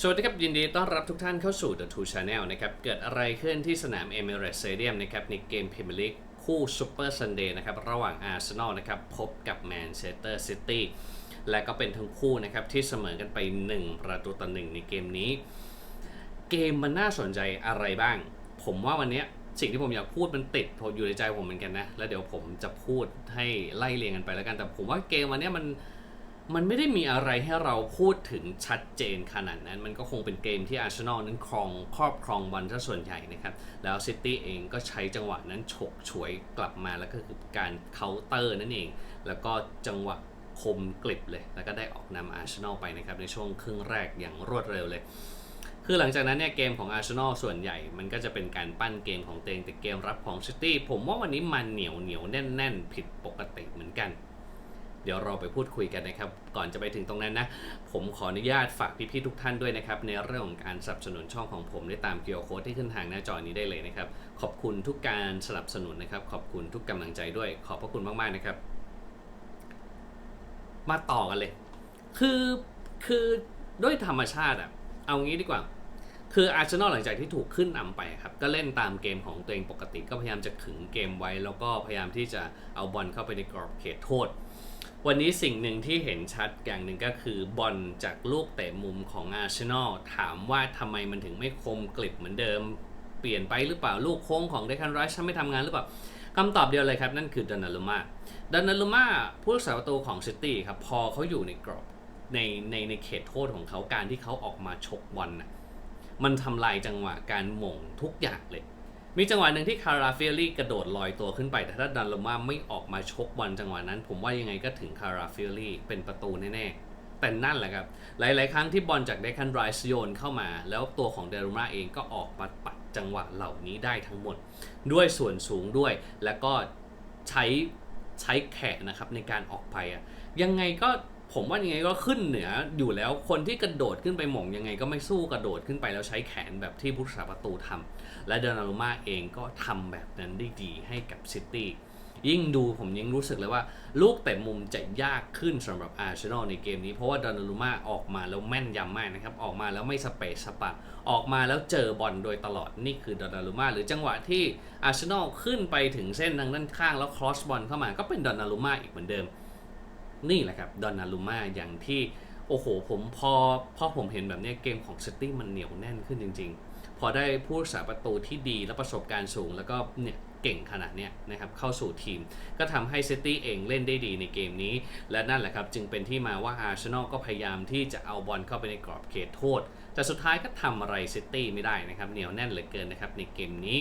สวัสดีครับ ยินดีต้อนรับทุกท่านเข้าสู่ The Two Channel นะครับ เกิดอะไรขึ้นที่สนาม Emirates Stadium นะครับ ในเกมพรีเมียร์ลีกคู่ Super Sunday นะครับ ระหว่างอาร์เซนอลนะครับ พบกับแมนเชสเตอร์ซิตี้และก็เป็นทั้งคู่นะครับ ที่เสมอกันไป 1 ประตูต่อหนึ่งในเกมนี้ เกมมันน่าสนใจอะไรบ้าง ผมว่าวันนี้สิ่งที่ผมอยากพูดมันติดอยู่ในใจผมเหมือนกันนะ แล้วเดี๋ยวผมจะพูดให้ไล่เรียงกันไปแล้วกันแต่ผมว่าเกมวันนี้มัน มันไม่ได้มีอะไรให้เราพูดถึงชัดเจนขนาดนั้น มันก็คงเป็นเกมที่อาร์เซนอลนั้นครองครอบครองบอลซะส่วนใหญ่นะครับ แล้วซิตี้เองก็ใช้จังหวะนั้นฉกฉวยกลับมาแล้วก็คือการเคาน์เตอร์นั่นเอง แล้วก็จังหวะคมกลิบเลย แล้วก็ได้ออกนำอาร์เซนอลไปนะครับในช่วงครึ่งแรกอย่างรวดเร็วเลย คือหลังจากนั้นเนี่ยเกมของอาร์เซนอลส่วนใหญ่ มันก็จะเป็นการปั้นเกมของเตงแต่เกมรับของซิตี้ผมว่าวันนี้มันเหนียวเหนียวแน่นแน่นผิดปกติเหมือนกัน เดี๋ยวเราไปพูดคุยกันนะครับ ก่อนจะไปถึงตรงนั้นนะ ผมขออนุญาตฝากพี่ๆทุกท่านด้วยนะครับ ในเรื่องของการสนับสนุนช่องของผมได้ตามเกียวโค้ดที่ขึ้นทางหน้าจอนี้ได้เลยนะครับ ขอบคุณทุกการสนับสนุนนะครับ ขอบคุณทุกกำลังใจด้วย ขอบพระคุณมากๆนะครับ มาต่อกันเลย คือคือด้วยธรรมชาติอะเอางี้ดีกว่าคืออาร์เซนอลหลังจากที่ถูกขึ้นนำไปครับ ก็เล่นตามเกมของตัวเองปกติก็พยายามจะขึงเกมไว้ แล้วก็พยายามที่จะเอาบอลเข้าไปในกรอบเขตโทษ วันนี้สิ่งหนึ่งที่เห็นชัดอย่างหนึ่งก็คือบอลจากลูกเตะมุมของอาร์เซนอลถามว่าทำไมมันถึงไม่คมกลิบเหมือนเดิม เปลี่ยนไปหรือเปล่าลูกโค้งของเดคันไรชไม่ทำงานหรือเปล่าคำตอบเดียวเลยครับ นั่นคือดอนนารุมาดอนนารุมาผู้รักษาประตูของซิตี้ครับพอเขาอยู่ในกรอบในในในเขตโทษของเขาการที่เขาออกมาฉกบอลน่ะมันทำลายจังหวะการหม่งทุกอย่างเลย มีจังหวะหนึ่งที่คาราเฟลลี่กระโดดลอยตัวขึ้นไป แต่ถ้าดันลมาไม่ออกมาชกบอลจังหวะนั้น ผมว่ายังไงก็ถึงคาราเฟลลี่เป็นประตูแน่ๆ แต่นั่นแหละครับ หลายๆ ครั้งที่บอลจากเดคันไรส์โยนเข้ามา แล้วตัวของเดลูมาเองก็ออกมาปัดจังหวะเหล่านี้ได้ทั้งหมด ด้วยส่วนสูงด้วย แล้วก็ใช้ใช้แขนนะครับในการออกไปอะยังไงก็ ผมว่ายังไงก็ขึ้นเหนืออยู่แล้วคนที่กระโดดขึ้นไปหม่งยังไงก็ไม่สู้กระโดดขึ้นไปแล้วใช้แขนแบบที่ผู้รักษาประตูทำและเดนารุมาเองก็ทำแบบนั้นได้ดีให้กับซิตี้ยิ่งดูผมยิ่งรู้สึกเลยว่า ลูกแต่มุมจะยากขึ้นสำหรับอาร์เซนอลในเกมนี้เพราะว่าดอนนารุมาออกมาแล้วแม่นยำมากนะครับ ออกมาแล้วไม่สเปซสปะออกมาแล้วเจอบอลโดยตลอดนี่คือดอนนารุมาหรือจังหวะที่อาร์เซนอลขึ้นไปถึงเส้นทางด้านข้างแล้วครอสบอลเข้ามาก็เป็นดอนนารุมาอีกเหมือนเดิม นี่แหละครับดอนนารุมาอย่างที่โอ้โหผมพอพอผมเห็นแบบนี้เกมของซิตี้มันเหนียวแน่นขึ้นจริง ๆ พอได้ผู้รักษาประตูที่ดีและประสบการณ์สูง แล้วก็เนี่ยเก่งขนาดเนี้ยนะครับเข้าสู่ทีม ก็ทำให้ซิตี้เองเล่นได้ดีในเกมนี้ และนั่นแหละครับจึงเป็นที่มาว่าอาร์เซนอลก็พยายามที่จะเอาบอลเข้าไปในกรอบเขตโทษ แต่สุดท้ายก็ทำอะไรซิตี้ไม่ได้นะครับเหนียวแน่นเหลือเกินนะครับในเกมนี้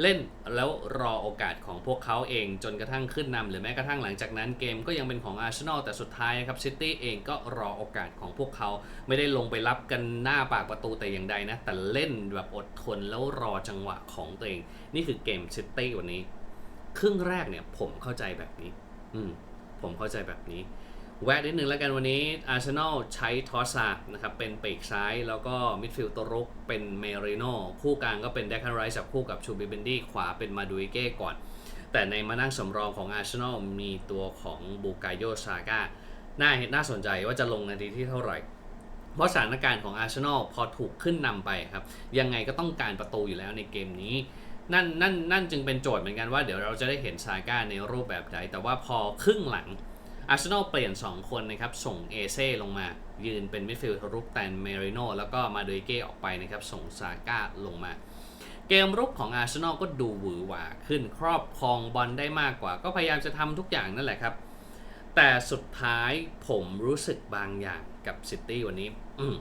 เล่นแล้วรอโอกาสของพวกเขาเองจนกระทั่งขึ้นนำหรือแม้กระทั่งหลังจากนั้นเกมก็ยังเป็นของอาร์เซนอลแต่สุดท้ายครับซิตี้เองก็รอโอกาสของพวกเขาไม่ได้ลงไปรับกันหน้าปากประตูแต่อย่างใดนะ แต่เล่นแบบอดทนแล้วรอจังหวะของตัวเอง นี่คือเกมซิตี้วันนี้ ครึ่งแรกเนี่ยผมเข้าใจแบบนี้ อืมผมเข้าใจแบบนี้ แวะนิดนึงแล้วกันวันนี้อาร์เซนอลใช้ทอสซานะครับเป็นปีกซ้ายแล้วก็มิดฟิลด์ตัวรุกเป็นเมริโนคู่กลางก็เป็นเดคันไรส์จับคู่กับชูบิเบนดี้ขวาเป็นมาดูอิเก้ก่อน แต่ในมานั่งสำรองของอาร์เซนอลมีตัวของบูกายโยซาก้าน่าเห็น่าสนใจว่าจะลงนาทีที่เท่าไหร่ เพราะสถานการณ์ของอาร์เซนอลพอถูกขึ้นนำไปครับ ยังไงก็ต้องการประตูอยู่แล้วในเกมนี้นั่นนั่นนั่นจึงเป็นโจทย์เหมือนกันว่าเดี๋ยวเราจะได้เห็นซาก้าในรูปแบบใดแต่ว่าพอครึ่งหลัง อาร์เซนอลเปลี่ยน 2 คนนะครับ ส่งเอเซ่ลงมา ยืนเป็นมิดฟิลด์รุกแตนเมริโนแล้วก็มาโดยเก้ออกไปนะครับ ส่งซาก้าลงมา เกมรุกของอาร์เซนอลก็ดูหวือหวาขึ้นครอบครองบอลได้มากกว่า ก็พยายามจะทำทุกอย่างนั่นแหละครับ แต่สุดท้ายผมรู้สึกบางอย่างกับซิตี้วันนี้ อืม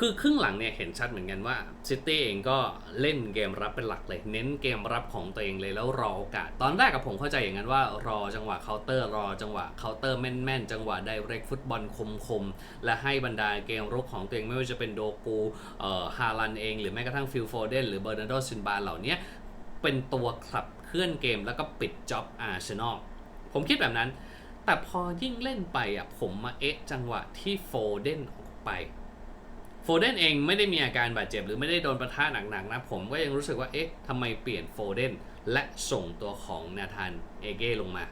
คือครึ่งหลังเนี่ยเห็นชัดเหมือนกันว่าซิตี้เองก็เล่นเกมรับเป็นหลักเลย เน้นเกมรับของตัวเองเลยแล้วรอโอกาส ตอนแรกกับผมเข้าใจอย่างนั้นว่ารอจังหวะเคาน์เตอร์รอจังหวะเคาน์เตอร์แม่นๆ จังหวะไดเรกฟุตบอลคมๆ และให้บรรดาเกมรุกของตัวเองไม่ว่าจะเป็นโดกูเอ่อฮาลันเอง หรือแม้กระทั่งฟิลโฟเดนหรือเบอร์นาร์โดซินบาเหล่านี้เป็นตัวขับเคลื่อนเกมแล้วก็ปิดจ็อบอาร์เซนอลผมคิดแบบนั้น แต่พอยิ่งเล่นไปอะผมมาเอ๊ะจังหวะที่โฟเดนออกไป โฟเดนเองไม่ได้มีอาการบาดเจ็บ หรือไม่ได้โดนประทะหนักๆนะผมก็ยังรู้สึกว่าเอ๊ะทำไมเปลี่ยนโฟเดนและส่งตัวของนาธานเอเก้ลงมา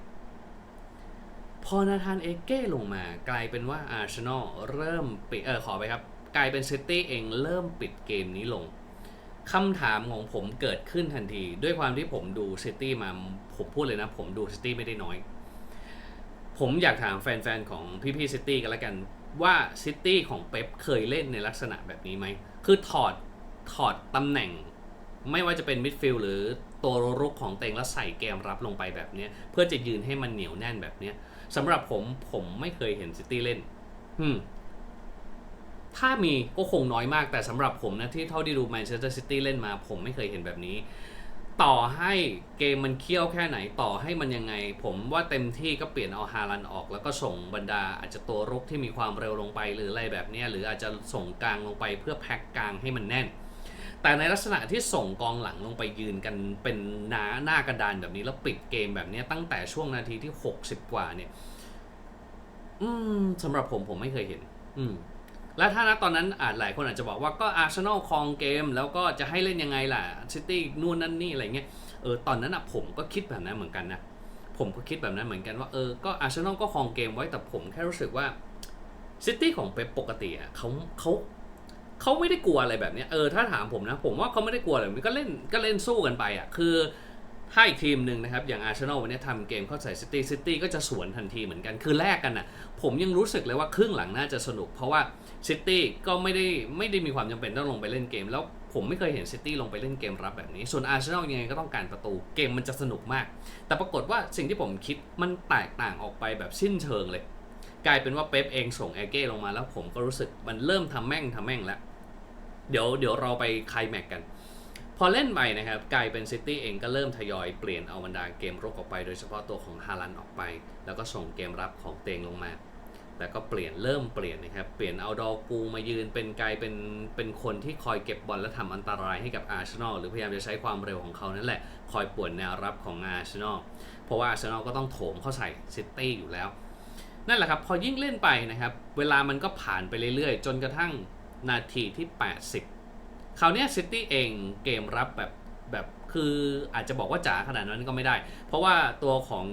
พอนาธานเอเก้ลงมากลายเป็นว่าอาร์เซนอลเริ่มปิดเออขอไปครับ กลายเป็นซิตี้เองเริ่มปิดเกมนี้ลงคำถามของผมเกิดขึ้นทันที ด้วยความที่ผมดูซิตี้มาผมพูดเลยนะ ผมดูซิตี้ไม่ได้น้อย ผมอยากถามแฟนๆของพี่ๆซิตี้กันละกัน ว่าซิตี้ของเป๊ปเคยเล่นในลักษณะแบบนี้ไหม คือถอดถอดตำแหน่ง ไม่ว่าจะเป็นมิดฟิลด์หรือตัวรุกของเต็งแล้วใส่เกมรับลงไปแบบนี้เพื่อจะยืนให้มันเหนียวแน่นแบบนี้สำหรับผมผมไม่เคยเห็นซิตี้เล่น อืมถ้ามีก็คงน้อยมากแต่สำหรับผมนะที่เท่าที่ดูแมนเชสเตอร์ซิตี้เล่นมา ผมไม่เคยเห็นแบบนี้ ต่อให้เกมมันเคี่ยวแค่ไหนต่อให้มันยังไง ผมว่าเต็มที่ก็เปลี่ยนเอาฮาลันออก แล้วก็ส่งบรรดาอาจจะตัวรุกที่มีความเร็วลงไปหรืออะไรแบบนี้หรืออาจจะส่งกลางลงไปเพื่อแพ็กกลางให้มันแน่น แต่ในลักษณะที่ส่งกองหลังลงไปยืนกันเป็นหน้าหน้ากระดานแบบนี้แล้วปิดเกมแบบนี้ตั้งแต่ช่วงนาทีที่ 60 กว่าเนี่ย อืมสำหรับผมผมไม่เคยเห็น อืม และถ้านะตอนนั้นอาจหลายคนอาจจะบอกว่าก็อาร์เซนอลครองเกม แล้วก็จะให้เล่นยังไงล่ะซิตี้นู่นนั่นนี่อะไรเงี้ยเออตอนนั้นอะผมก็คิดแบบนั้นเหมือนกันนะผมก็คิดแบบนั้นเหมือนกันว่าเออก็อาร์เซนอลก็ครองเกมไว้แต่ผมแค่รู้สึกว่าซิตี้ของเป๊ปปกติอะเขาเขาเขาไม่ได้กลัวอะไรแบบนี้เออถ้าถามผมนะ ผมว่าเขาไม่ได้กลัวอะไรแบบนี้ก็เล่นก็เล่นสู้กันไปอะคือ ถ้าอีกทีมหนึ่งนะครับ อย่างอาร์เซนอลวันนี้ทำเกมเข้าใส่ซิตี้ซิตี้ก็จะสวนทันทีเหมือนกัน คือแลกกันน่ะ ผมยังรู้สึกเลยว่าครึ่งหลังน่าจะสนุก เพราะว่าซิตี้ก็ไม่ได้ไม่ได้มีความจำเป็นต้องลงไปเล่นเกม แล้วผมไม่เคยเห็นซิตี้ลงไปเล่นเกมรับแบบนี้ ส่วนอาร์เซนอลยังไงก็ต้องการประตูเกมมันจะสนุกมาก แต่ปรากฏว่าสิ่งที่ผมคิดมันแตกต่างออกไปแบบสิ้นเชิงเลย กลายเป็นว่าเป๊ปเองส่งแอเก้ลงมาแล้วผมก็รู้สึกมันเริ่มทำแม่งทำแม่งแล้วเดี๋ยวเดี๋ยวเราไปคลแม็กกัน พอเล่นไปนะครับกลายเป็นซิตี้เองก็เริ่มทยอยเปลี่ยนเอาบรรดาเกมรุกออกไป โดยเฉพาะตัวของฮาลันออกไป แล้วก็ส่งเกมรับของเตงลงมาแล้วก็เปลี่ยนเริ่มเปลี่ยนนะครับ เปลี่ยนเอาดอกูมายืนเป็นกลายเป็นเป็นคนที่คอยเก็บบอลและทำอันตรายให้กับอาร์เซนอลหรือพยายามจะใช้ความเร็วของเขานั่นแหละ คอยป่วนแนวรับของอาร์เซนอลเพราะว่าอาร์เซนอลก็ต้องโถมเข้าใส่ซิตี้อยู่แล้วนั่นแหละครับพอยิ่งเล่นไปนะครับ เวลามันก็ผ่านไปเรื่อยๆ จนกระทั่งนาทีที่ 80 คราวนี้ซิตี้เองเกมรับแบบแบบคืออาจจะบอกว่าจ๋าขนาดนั้นก็ไม่ได้ เพราะว่าตัวของ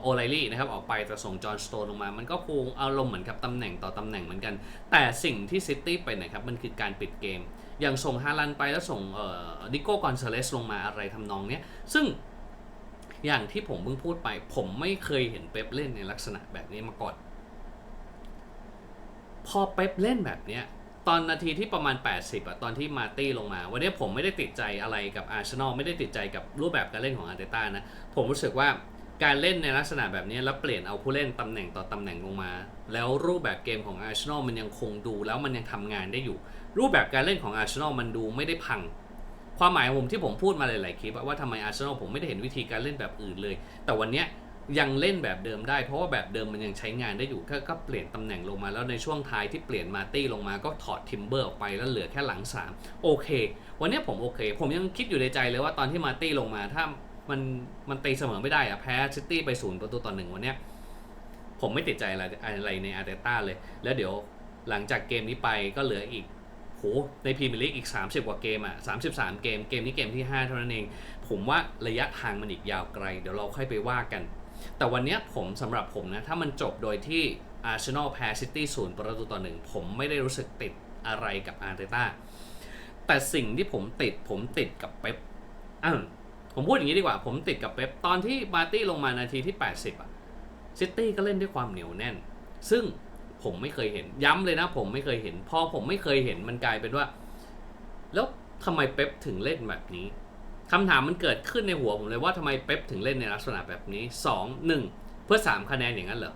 โอไลลี่นะครับออกไปแต่ส่งจอห์นสโตนลงมา มันก็คงอารมณ์เหมือนกับตำแหน่งต่อตำแหน่งเหมือนกัน แต่สิ่งที่ซิตี้เป็นนะครับมันคือการปิดเกม อย่างส่งฮาลันไปแล้วส่งดิโก้กอนเซเลสลงมาอะไรทำนองเนี้ย ซึ่งอย่างที่ผมเพิ่งพูดไป ผมไม่เคยเห็นเป๊ปเล่นในลักษณะแบบนี้มาก่อน พอเป๊ปเล่นแบบเนี้ย ตอนนาทีที่ประมาณ 80อะตอนที่มาตี้ลงมา วันนี้ผมไม่ได้ติดใจอะไรกับอาร์เซนอลไม่ได้ติดใจกับรูปแบบการเล่นของอาร์เตต้านะ ผมรู้สึกว่าการเล่นในลักษณะแบบนี้แล้วเปลี่ยนเอาผู้เล่นตำแหน่งต่อตำแหน่งลงมา แล้วรูปแบบเกมของอาร์เซนอลมันยังคงดูแล้วมันยังทำงานได้อยู่ รูปแบบการเล่นของอาร์เซนอลมันดูไม่ได้พัง ความหมายของผมที่ผมพูดมาหลายๆคลิปว่าทำไมอาร์เซนอลผมไม่ได้เห็นวิธีการเล่นแบบอื่นเลย แต่วันนี้ ยังเล่นแบบเดิมได้ เพราะว่าแบบเดิมมันยังใช้งานได้อยู่ก็ก็เปลี่ยนตำแหน่งลงมาแล้วในช่วงท้ายที่เปลี่ยนมาตี้ลงมาก็ถอดทิมเบอร์ออกไปแล้วเหลือแค่หลัง 3 โอเค วันนี้ผมโอเค ผมยังคิดอยู่ในใจเลยว่าตอนที่มาตี้ลงมาถ้ามันมันตีเสมอไม่ได้อะแพ้ซิตี้ไปศูนย์ประตูต่อหนึ่งวันนี้ผมไม่ติดใจอะไรอะไรในอาร์เตต้าเลย แล้วเดี๋ยวหลังจากเกมนี้ไปก็เหลืออีกโหในพรีเมียร์ลีกอีก 30 กว่าเกมอะ 33 เกม เกมนี้เกมที่ 5 เท่านั้นเอง ผมว่าระยะทางมันอีกยาวไกล เดี๋ยวเราค่อยไปว่ากัน แต่วันนี้ผมสำหรับผมนะ ถ้ามันจบโดยที่อาร์เซนอลแพ้ซิตี้ศูนย์ประตูต่อหนึ่งผมไม่ได้รู้สึกติดอะไรกับอาร์เตต้าแต่สิ่งที่ผมติดผมติดกับเป๊ปอะผมพูดอย่างนี้ดีกว่า ผมติดกับเป๊ปตอนที่มาร์ตี้ลงมานาทีที่ 80 อะซิตี้ก็เล่นด้วยความเหนียวแน่น ซึ่งผมไม่เคยเห็นย้ำเลยนะ ผมไม่เคยเห็น พอผมไม่เคยเห็นมันกลายเป็นว่า แล้วทำไมเป๊ปถึงเล่นแบบนี้ คำถามมันเกิดขึ้นในหัวผมเลยว่าทำไมเป๊ปถึงเล่นในลักษณะแบบนี้ 2 1 เพื่อ 3 คะแนนอย่างนั้นเหรอ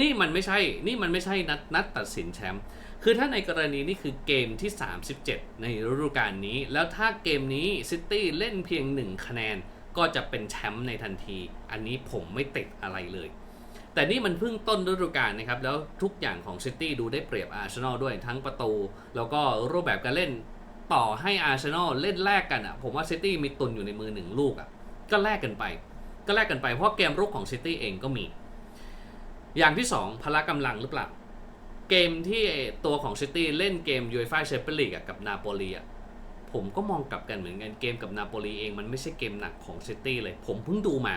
นี่มันไม่ใช่ นี่มันไม่ใช่นัดนัดตัดสินแชมป์ คือถ้าในกรณีนี่คือเกมที่ 37 ในฤดูกาลนี้ แล้วถ้าเกมนี้ซิตี้เล่นเพียง 1 คะแนน ก็จะเป็นแชมป์ในทันที อันนี้ผมไม่ติดอะไรเลย แต่นี่มันเพิ่งต้นฤดูกาลนะครับ แล้วทุกอย่างของซิตี้ดูได้เปรียบอาร์เซนอลด้วยทั้งประตู แล้วก็รูปแบบการเล่น ต่อให้อาร์เซนอลเล่นแลกกันอะ ผมว่าซิตี้มีตุนอยู่ในมือหนึ่งลูกอะ ก็แลกกันไป ก็แลกกันไปเพราะเกมรุกของซิตี้เองก็มี อย่างที่ 2 พละกำลังหรือเปล่า เกมที่ตัวของซิตี้เล่นเกมยูเอฟ่าแชมเปี้ยนลีกกับนาโปลีอะผมก็มองกลับกันเหมือนกันเกมกับนาโปลีเองมันไม่ใช่เกมหนักของซิตี้เลย ผมเพิ่งดูมา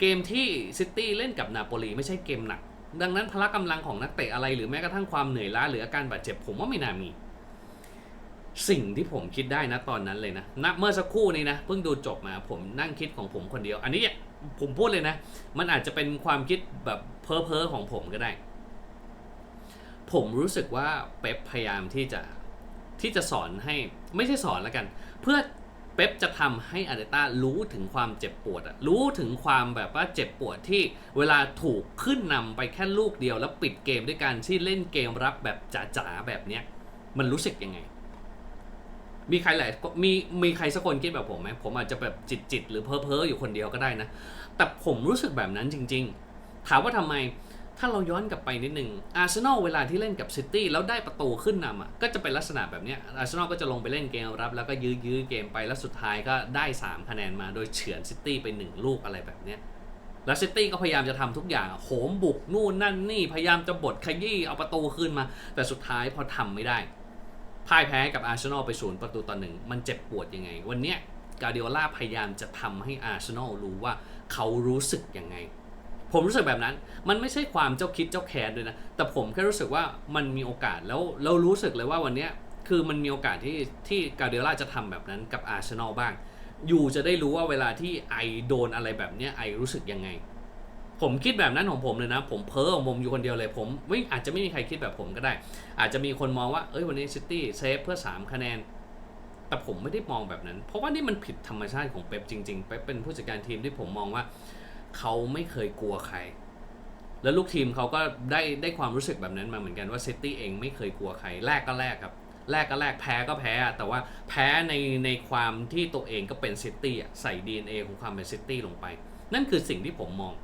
เกมที่ซิตี้เล่นกับนาโปลีไม่ใช่เกมหนัก ดังนั้นพละกำลังของนักเตะอะไรหรือแม้กระทั่งความเหนื่อยล้าหรืออาการบาดเจ็บผมว่าไม่น่ามี สิ่งที่ผมคิดได้นะตอนนั้นเลยนะณเมื่อสักครู่นี้นะเพิ่งดูจบมาผมนั่งคิดของผมคนเดียว อันนี้ผมพูดเลยนะ มันอาจจะเป็นความคิดแบบเพ้อเพอๆของผมก็ได้ ผมรู้สึกว่าเป๊ปพยายามที่จะที่จะสอนให้ไม่ใช่สอนแล้วกัน เพื่อเป๊ปจะทำให้อาร์เตต้ารู้ถึงความเจ็บปวดอะรู้ถึงความแบบว่าเจ็บปวดที่เวลาถูกขึ้นนำไปแค่ลูกเดียว แล้วปิดเกมด้วยการที่เล่นเกมรับแบบจ๋าๆแบบเนี้ยมันรู้สึกยังไง มีใครหลายมีมีใครสักคนคิดแบบผมไหมผมอาจจะแบบจิตจิตหรือเพ้อเพ้ออยู่คนเดียวก็ได้นะ แต่ผมรู้สึกแบบนั้นจริง ๆ ถามว่าทำไมถ้าเราย้อนกลับไปนิดนึงอาร์เซนอลเวลาที่เล่นกับซิตี้แล้วได้ประตูขึ้นนำอะก็จะเป็นลักษณะแบบนี้อาร์เซนอลก็จะลงไปเล่นเกมรับ แล้วก็ยื้อยื้อเกมไปแล้วสุดท้ายก็ได้ 3 คะแนนมาโดยเฉือนซิตี้ไป 1 ลูกอะไรแบบนี้แล้วซิตี้ก็พยายามจะทำทุกอย่างโหมบุกนู่นนั่นนี่พยายามจะบดขยี้เอาประตูขึ้นมา แต่สุดท้ายพอทำไม่ได้ พ่ายแพ้กับอาร์เซนอลไปศูนย์ประตูต่อหนึ่งมันเจ็บปวดยังไง วันเนี้ยกาเดียล่าพยายามจะทำให้อาร์เซนอลรู้ว่าเขารู้สึกยังไง ผมรู้สึกแบบนั้น มันไม่ใช่ความเจ้าคิดเจ้าแค้นด้วยนะ แต่ผมแค่รู้สึกว่ามันมีโอกาสแล้วเรารู้สึกเลยว่าวันเนี้ยคือมันมีโอกาสที่ที่กาเดียล่าจะทำแบบนั้นกับอาร์เซนอลบ้าง อยู่จะได้รู้ว่าเวลาที่ไอโดนอะไรแบบเนี้ยไอรู้สึกยังไง ผมคิดแบบนั้นของผมเลยนะ ผมเพ้อของผมอยู่คนเดียวเลย ผมไม่อาจจะไม่มีใครคิดแบบผมก็ได้ อาจจะมีคนมองว่า เอ้ยวันนี้ซิตี้เซฟเพื่อ 3 คะแนน แต่ผมไม่ได้มองแบบนั้น เพราะว่านี่มันผิดธรรมชาติของเป๊ปจริงๆเป๊ปเป็นผู้จัดการทีมที่ผมมองว่า เขาไม่เคยกลัวใคร แล้วลูกทีมเขาก็ได้ได้ความรู้สึกแบบนั้นมาเหมือนกันว่าซิตี้เองไม่เคยกลัวใครแรกก็แรกครับแรกก็แรกแพ้ก็แพ้ แต่ว่าแพ้ในในความที่ตัวเองก็เป็นซิตี้ใส่ DNA ของความเป็นซิตี้ลงไป นั่นคือสิ่งที่ผมมอง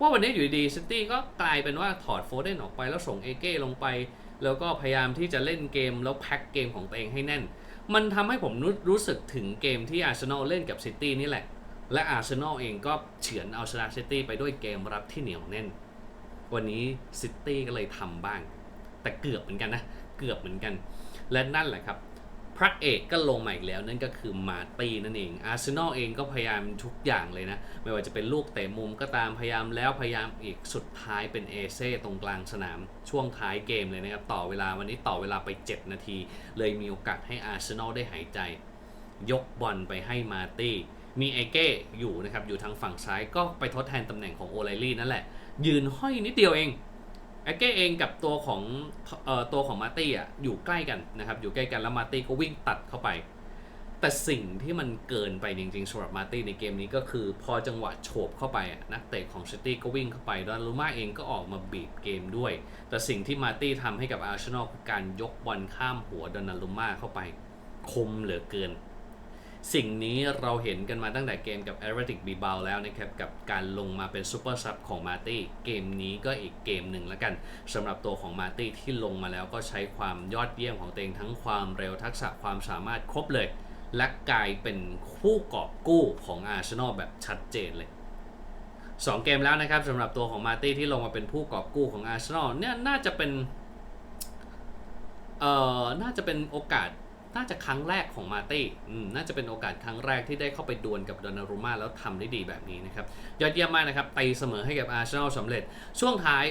ว่าวันนี้อยู่ดีซิตี้ก็กลายเป็นว่าถอดโฟเดนออกไปแล้วส่งเอเก้ลงไป แล้วก็พยายามที่จะเล่นเกมแล้วแพ็คเกมของตัวเองให้แน่น มันทำให้ผมรู้รู้สึกถึงเกมที่อาร์เซนอลเล่นกับซิตี้นี่แหละ และอาร์เซนอลเองก็เฉือนเอาชนะซิตี้ไปด้วยเกมรับที่เหนียวแน่น วันนี้ซิตี้ก็เลยทำบ้าง แต่เกือบเหมือนกันนะ เกือบเหมือนกัน และนั่นแหละครับ พระเอกก็ลงมาอีกแล้วนั่นก็คือมาตีนั่นเองอาร์เซนอลเองก็พยายามทุกอย่างเลยนะ ไม่ว่าจะเป็นลูกเตะมุมก็ตามพยายามแล้วพยายามอีกสุดท้ายเป็นเอเซ่ตรงกลางสนามช่วงท้ายเกมเลยนะครับ ต่อเวลาวันนี้ต่อเวลาไป 7 นาที เลยมีโอกาสให้อาร์เซนอลได้หายใจ ยกบอลไปให้มาตี้มีไอเก้อยู่นะครับอยู่ทางฝั่งซ้ายก็ไปทดแทนตำแหน่งของโอไลลี่นั่นแหละ ยืนห้อยนิดเดียวเอง ไอเก้เองกับตัวของเอ่อตัวของมาตี้อะอยู่ใกล้กันนะครับ อยู่ใกล้กันแล้วมาตี้ก็วิ่งตัดเข้าไป แต่สิ่งที่มันเกินไปจริงๆสำหรับมาตี้ในเกมนี้ก็คือพอจังหวะโฉบเข้าไปนักเตะของซิตี้ก็วิ่งเข้าไปดอนลูมาเองก็ออกมาบีบเกมด้วย แต่สิ่งที่มาตี้ทำให้กับอาร์เซนอลคือการยกบอลข้ามหัวดอนนารุมาเข้าไป คมเหลือเกิน สิ่งนี้เราเห็นกันมาตั้งแต่เกมกับ a อ l e t i c b บีบาแล้วนะครับ กับการลงมาเป็นซูเปอร์ซับของมาตี้เกมนี้ก็อีกเกมหนึ่งแล้วกันสำหรับตัวของมาตี้ที่ลงมาแล้วก็ใช้ความยอดเยี่ยมของตัวเองทั้งความเร็วทักษะความสามารถครบเลย และกลายเป็นคู่กอบกู้ของอาร์เซนอลแบบชัดเจนเลย2เกมแล้วนะครับสำหรับตัวของมาตี้ที่ลงมาเป็นผู้กอบกู้ของอาร์เซนอลเนี่ยน่าจะเป็นเอ่อน่าจะเป็นโอกาส น่าจะครั้งแรกของมาตี้น่าจะเป็นโอกาสครั้งแรกที่ได้เข้าไปดวลกับดอนนารุม่าแล้วทำได้ดีแบบนี้นะครับยอดเยี่ยมมากนะครับตีเสมอให้กับอาร์เซนอลสำเร็จช่วงท้าย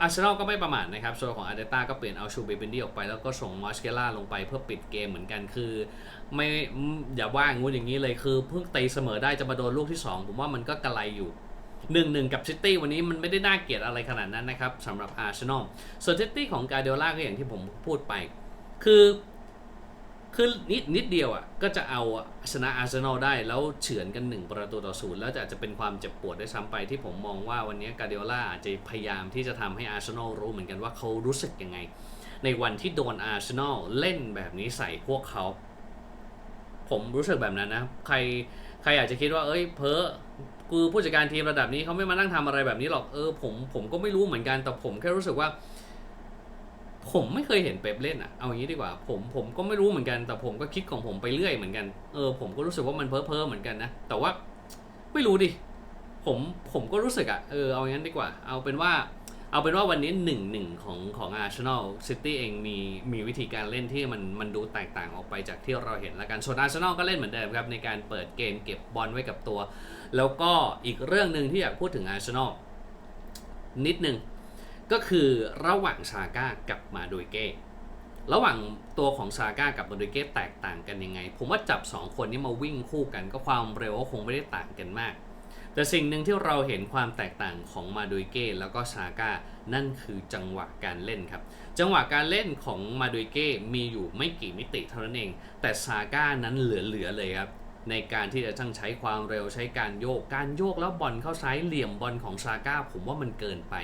อาร์เซนอลก็ไม่ประมาทนะครับส่วนของอาร์เตต้าก็เปลี่ยนเอาชูเบเบนดี้ออกไปแล้วก็ส่งมอสเกล่าลงไปเพื่อปิดเกมเหมือนกันคือ ไม่อย่าว่างูอย่างนี้เลยคือเพิ่งตีเสมอได้จะมาโดนลูกที่ 2 ผมว่ามันก็กระไรอยู่หนึ่งหนึ่งกับซิตี้วันนี้มันไม่ได้น่าเกลียดอะไรขนาดนั้นนะครับสำหรับอาร์เซนอลส่วนซิตี้ของกาเดล่าก็อย่างที่ผมพูดไป คือ คือนิดนิดเดียวอะก็จะเอาชนะอาร์เซนอลได้แล้วเฉือนกัน1ประตูต่อศูนย์แล้วจะอาจจะเป็นความเจ็บปวดได้ซ้ำไปที่ผมมองว่าวันนี้กาเดล่าอาจจะพยายามที่จะทำให้อาร์เซนอลรู้เหมือนกันว่าเขารู้สึกยังไง ในวันที่โดนอาร์เซนอลเล่นแบบนี้ใส่พวกเขา ผมรู้สึกแบบนั้นนะ ใครใครอยากจะคิดว่า เอ้ย เพ้อคือผู้จัดการทีมระดับนี้เขาไม่มานั่งทำอะไรแบบนี้หรอกเออผมผมก็ไม่รู้เหมือนกันแต่ผมแค่รู้สึกว่า ผมไม่เคยเห็นเป๊ปเล่นอะเอาอย่างนี้ดีกว่า ผมผมก็ไม่รู้เหมือนกัน แต่ผมก็คิดของผมไปเรื่อยเหมือนกัน เออผมก็รู้สึกว่ามันเพ้อเพ้อเหมือนกันนะ แต่ว่าไม่รู้ดิ ผมผมก็รู้สึกอะเออเอาอย่างนั้นดีกว่า เอาเป็นว่า เอาเป็นว่าวันนี้1นหนึ่งของของอาร์เซนอลซิตี้เองมีมีวิธีการเล่นที่มันมันดูแตกต่างออกไปจากที่เราเห็นแล้วกันส่วนอาร์เซนอลก็เล่นเหมือนเดิมครับในการเปิดเกมเก็บบอลไว้กับตัว แล้วก็อีกเรื่องหนึ่งที่อยากพูดถึงอาร์เซนอลนิดหนึ่ง ก็คือระหว่างซาก้ากับมาโดยเก้ระหว่างตัวของซาก้ากับมาโดยเก้แตกต่างกันยังไง ผมว่าจับ 2 คนนี้มาวิ่งคู่กัน ก็ความเร็วก็คงไม่ได้ต่างกันมาก แต่สิ่งหนึ่งที่เราเห็นความแตกต่างของมาโดยเก้แล้วก็ซาก้านั่นคือจังหวะการเล่นครับ จังหวะการเล่นของมาโดยเก้มีอยู่ไม่กี่มิติเท่านั้นเอง แต่ซาก้านั้นเหลือๆเลยครับในการที่จะต้องใช้ความเร็วใช้การโยก การโยกแล้วบอลเข้าซ้ายเหลี่ยมบอลของซาก้าผมว่ามันเกินไป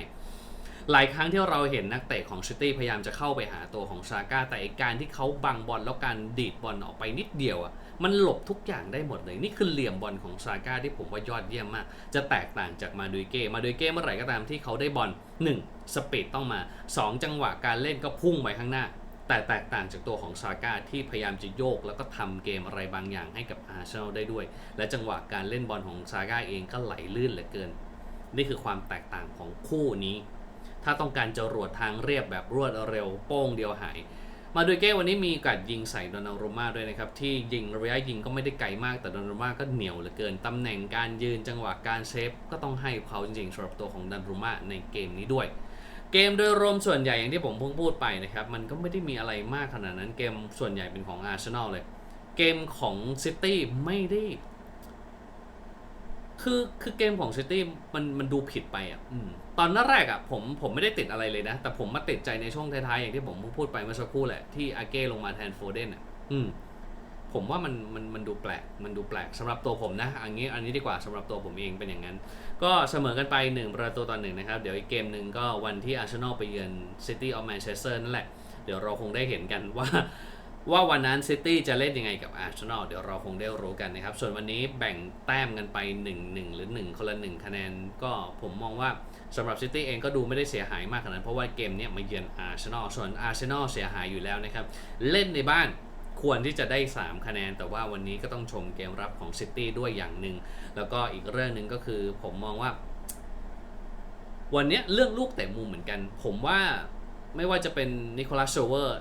หลายครั้งที่เราเห็นนักเตะของซิตี้พยายามจะเข้าไปหาตัวของซาก้าแต่การที่เขาบังบอลแล้วการดีดบอลออกไปนิดเดียวอะมันหลบทุกอย่างได้หมดเลย นี่คือเหลี่ยมบอลของซาก้าที่ผมว่ายอดเยี่ยมมาก จะแตกต่างจากมาดุยเก้มาดุยเก้เมื่อไหร่ก็ตามที่เขาได้บอล 1. สปีดต้องมา 2. จังหวะการเล่นก็พุ่งไปข้างหน้า แต่แตกต่างจากตัวของซาก้าที่พยายามจะโยก แล้วก็ทำเกมอะไรบางอย่างให้กับอาร์เซนอลได้ด้วย และจังหวะการเล่นบอลของซาก้าเองก็ไหลลื่นเหลือเกิน นี่คือความแตกต่างของคู่นี้ ถ้าต้องการจรวดทางเรียบแบบรวดเร็วโป้งเดียวหาย มาดยเก้วันนี้มีกาสยิงใส่ดอนนารุม่าด้วยนะครับ ที่ยิงระยะยิงก็ไม่ได้ไกลมากแต่ดอนนารุม่าก็เหนียวเหลือเกิน ตำแหน่งการยืนจังหวะการเซฟก็ต้องให้เขาจริงๆสำหรับตัวของดอนนารุม่าในเกมนี้ด้วยเกมโดยรวมส่วนใหญ่อย่างที่ผมเพิ่งพูดไปนะครับ มันก็ไม่ได้มีอะไรมากขนาดนั้นเกมส่วนใหญ่เป็นของอาร์เซนอลเลย เกมของซิตี้ไม่ได้ คือคือเกมของซิตี้มันมันดูผิดไปอะ ตอนนั้นแรกอะผมผมไม่ได้ติดอะไรเลยนะ แต่ผมมาติดใจในช่วงท้ายๆ อย่างที่ผมพูดไปเมื่อสักครู่แหละ ที่อาเก้ลงมาแทนโฟเดนอะอืมผมว่ามันมันมันดูแปลก มันดูแปลกสำหรับตัวผมนะ อันนี้อันนี้ดีกว่าสำหรับตัวผมเองเป็นอย่างนั้น ก็เสมอกันไป 1 ประตูต่อหนึ่งนะครับ เดี๋ยวอีกเกมหนึ่งก็วันที่อาร์เซนอลไปเยือนซิตี้ออฟแมนเชสเตอร์นั่นแหละ เดี๋ยวเราคงได้เห็นกันว่า ว่าวันนั้นซิตี้จะเล่นยังไงกับอาร์เซนอลเดี๋ยวเราคงได้รู้กันนะครับ ส่วนวันนี้แบ่งแต้มกันไป 1 1 หรือ 1 คนละ 1 คะแนนก็ผมมองว่า สำหรับซิตี้เองก็ดูไม่ได้เสียหายมากขนาดนั้น เพราะว่าเกมนี้มาเยือนอาร์เซนอลส่วนอาร์เซนอลเสียหายอยู่แล้วนะครับ เล่นในบ้านควรที่จะได้ 3 คะแนน แต่ว่าวันนี้ก็ต้องชมเกมรับของซิตี้ด้วยอย่างหนึ่ง แล้วก็อีกเรื่องหนึ่งก็คือผมมองว่า วันนี้เรื่องลูกเตะมุมเหมือนกัน ผมว่าไม่ว่าจะเป็นนิโคลัสโชเวอร์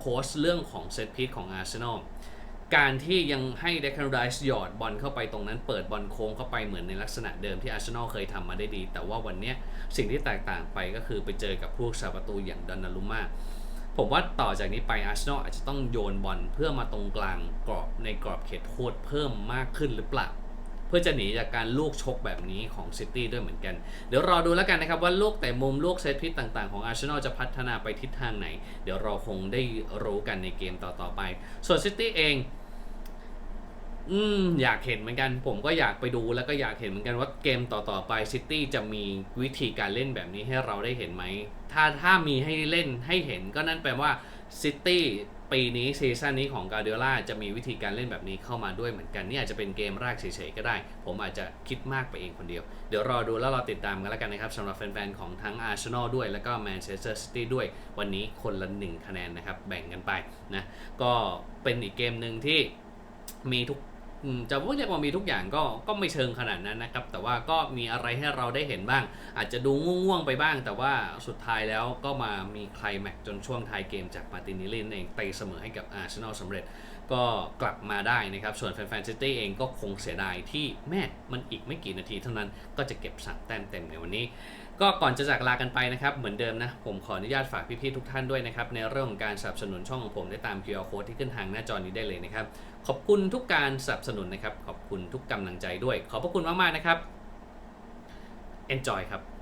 โค้ชเรื่องของเซตพีทของอาร์เซนอล การที่ยังให้เดคันไรส์หยอดบอลเข้าไปตรงนั้น เปิดบอลโค้งเข้าไปเหมือนในลักษณะเดิมที่อาร์เซนอลเคยทำมาได้ดี แต่ว่าวันนี้สิ่งที่แตกต่างไปก็คือไปเจอกับพวกชาประตูอย่างดอนนารุม่าผมว่าต่อจากนี้ไปอาร์เซนอลอาจจะต้องโยนบอลเพื่อมาตรงกลางกรอบในกรอบเขตโทษเพิ่มมากขึ้นหรือเปล่า พื่อจะหนีจากการลูกชกแบบนี้ของซิตี้ด้วยเหมือนกัน เดี๋ยวรอดูแล้วกันนะครับว่าลูกแต่มุมลูกเซตพิษต่างๆของอาร์เซนอลจะพัฒนาไปทิศทางไหน เดี๋ยวเราคงได้รู้กันในเกมต่อๆไป ส่วนซิตี้เองอืมอยากเห็นเหมือนกัน ผมก็อยากไปดูแล้วก็อยากเห็นเหมือนกันว่าเกมต่อๆไปซิตี้จะมีวิธีการเล่นแบบนี้ให้เราได้เห็นไหม ถ้าถ้ามีให้เล่นให้เห็นก็นั่นแปลว่าซิตี้ ปีนี้ซีซั่นนี้ของกาเดียล่าจะมีวิธีการเล่นแบบนี้เข้ามาด้วยเหมือนกันนี่อาจจะเป็นเกมแรกเฉยๆก็ได้ ผมอาจจะคิดมากไปเองคนเดียว เดี๋ยวรอดูแล้วรอติดตามกันแล้วกันนะครับสำหรับแฟนๆของทั้งอาร์เซนอลด้วยแล้วก็แมนเชสเตอร์ซิตี้ด้วย วันนี้คนละหนึ่งคะแนนนะครับแบ่งกันไปนะก็เป็นอีกเกมหนึ่งที่มีทุก จะเรียกว่ามีทุกอย่างก็ก็ไม่เชิงขนาดนั้นนะครับ แต่ว่าก็มีอะไรให้เราได้เห็นบ้าง อาจจะดูง่วงๆไปบ้าง แต่ว่าสุดท้ายแล้วก็มามีไคลแม็กจนช่วงท้ายเกมจากมาตินิลินเองเตีเสมอให้กับอาร์เซนอลสำเร็จก็กลับมาได้นะครับ ส่วนแฟนๆซิตี้เองก็คงเสียดายที่แม่มันอีกไม่กี่นาทีเท่านั้นก็จะเก็บสามแต้มเต็มในวันนี้ ก็ก่อนจะจากลากันไปนะครับ เหมือนเดิมนะ ผมขออนุญาตฝากพี่ๆทุกท่านด้วยนะครับ ในเรื่องของการสนับสนุนช่องของผมได้ตาม QR Code ที่ขึ้นทางหน้าจอนี้ได้เลยนะครับ ขอบคุณทุกการสนับสนุนนะครับ ขอบคุณทุกกำลังใจด้วย ขอบพระคุณมากๆนะครับ enjoy ครับ